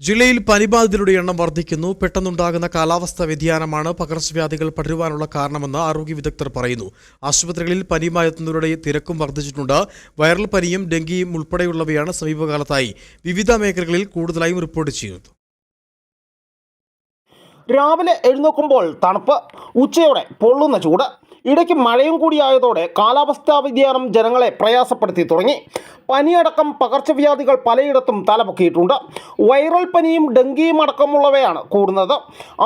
ജില്ലയിൽ പനിബാധിതരുടെ എണ്ണം വർദ്ധിക്കുന്നു. പെട്ടെന്നുണ്ടാകുന്ന കാലാവസ്ഥാ വ്യതിയാനമാണ് പകർച്ചവ്യാധികൾ പടരുവാനുള്ള കാരണമെന്ന് ആരോഗ്യ വിദഗ്ധർ പറയുന്നു. ആശുപത്രികളിൽ പനിയുമായെത്തുന്നവരുടെ തിരക്കും വർദ്ധിച്ചിട്ടുണ്ട്. വൈറൽ പനിയും ഡെങ്കിയും ഉൾപ്പെടെയുള്ളവയാണ് സമീപകാലത്തായി വിവിധ മേഖലകളിൽ കൂടുതലായും റിപ്പോർട്ട് ചെയ്യുന്നത്. രാവിലെ എഴുന്നേൽക്കുമ്പോൾ തണുപ്പ് ഉച്ചയോടെ പൊള്ളുന്ന ചൂട് ഇടയ്ക്ക് മഴയും കൂടിയായതോടെ കാലാവസ്ഥാ വ്യതിയാനം ജനങ്ങളെ പ്രയാസപ്പെടുത്തി തുടങ്ങി. പനിയടക്കം പകർച്ചവ്യാധികൾ പലയിടത്തും തലപൊക്കിയിട്ടുണ്ട്. വൈറൽ പനിയും ഡെങ്കിയും അടക്കമുള്ളവയാണ് കൂടുന്നത്.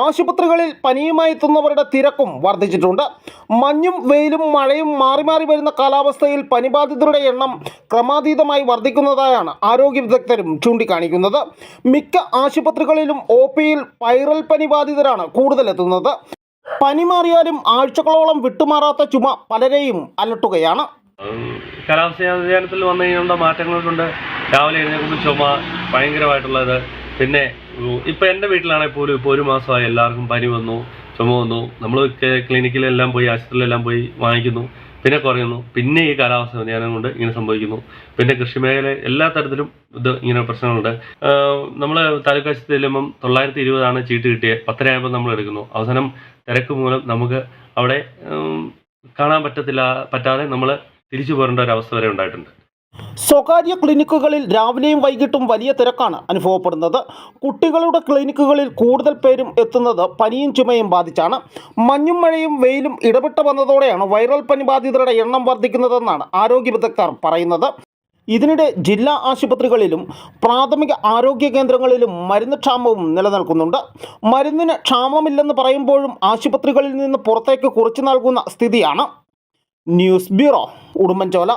ആശുപത്രികളിൽ പനിയുമായി എത്തുന്നവരുടെ തിരക്കും വർദ്ധിച്ചിട്ടുണ്ട്. മഞ്ഞും വെയിലും മഴയും മാറി മാറി വരുന്ന കാലാവസ്ഥയിൽ പനിബാധിതരുടെ എണ്ണം ക്രമാതീതമായി വർദ്ധിക്കുന്നതായാണ് ആരോഗ്യ വിദഗ്ധരും ചൂണ്ടിക്കാണിക്കുന്നത്. മിക്ക ആശുപത്രികളിലും ഒ പിയിൽ വൈറൽ പനി ബാധിതരാണ് കൂടുതലെത്തുന്നത്. പനി മാറിയാലും ആഴ്ചകളോളം വിട്ടുമാറാത്ത ചുമ പലരെയും അലട്ടുകയാണ്. കാലാവസ്ഥ വ്യതിയാനത്തിൽ വന്നു കഴിഞ്ഞുള്ള മാറ്റങ്ങൾ കൊണ്ട് രാവിലെ എഴുന്നേൽക്കുമ്പോൾ ചുമ ഭയങ്കരമായിട്ടുള്ളത്. പിന്നെ ഇപ്പൊ എന്റെ വീട്ടിലാണെങ്കിൽ പോലും ഇപ്പോൾ ഒരു മാസമായി എല്ലാവർക്കും പനി വന്നു ചുമ വന്നു. നമ്മൾ ക്ലിനിക്കിലെല്ലാം പോയി ആശുപത്രിയിലെല്ലാം പോയി വാങ്ങിക്കുന്നു. പിന്നെ കുറയുന്നു. പിന്നെ ഈ കാലാവസ്ഥ വ്യതിയാനം കൊണ്ട് ഇങ്ങനെ സംഭവിക്കുന്നു. പിന്നെ കൃഷിമേഖല എല്ലാ തരത്തിലും ഇത് ഇങ്ങനെ പ്രശ്നങ്ങളുണ്ട്. നമ്മൾ താലൂക്ക് ആശുപത്രി ചെല്ലുമ്പം തൊള്ളായിരത്തി ഇരുപതാണ് ചീട്ട് കിട്ടിയത് പത്തരയാകുമ്പോൾ നമ്മൾ എടുക്കുന്നു. അവസാനം തിരക്ക് മൂലം നമുക്ക് അവിടെ കാണാൻ പറ്റത്തില്ല പറ്റാതെ നമ്മൾ തിരിച്ചു പോരേണ്ട ഒരു അവസ്ഥ വരെ ഉണ്ടായിട്ടുണ്ട്. സ്വകാര്യ ക്ലിനിക്കുകളിൽ രാവിലെയും വൈകിട്ടും വലിയ തിരക്കാണ് അനുഭവപ്പെടുന്നത്. കുട്ടികളുടെ ക്ലിനിക്കുകളിൽ കൂടുതൽ പേരും എത്തുന്നത് പനിയും ചുമയും ബാധിച്ചാണ്. മഞ്ഞും മഴയും വെയിലും ഇടപെട്ട് വന്നതോടെയാണ് വൈറൽ പനി ബാധിതരുടെ എണ്ണം വർദ്ധിക്കുന്നതെന്നാണ് ആരോഗ്യ വിദഗ്ധർ പറയുന്നത്. ഇതിനിടെ ജില്ലാ ആശുപത്രികളിലും പ്രാഥമിക ആരോഗ്യ കേന്ദ്രങ്ങളിലും മരുന്ന് ക്ഷാമവും നിലനിൽക്കുന്നുണ്ട്. മരുന്നിന് ക്ഷാമമില്ലെന്ന് പറയുമ്പോഴും ആശുപത്രികളിൽ നിന്ന് പുറത്തേക്ക് കുറിച്ചു നൽകുന്ന സ്ഥിതിയാണ്. News bureau Udumbanchola.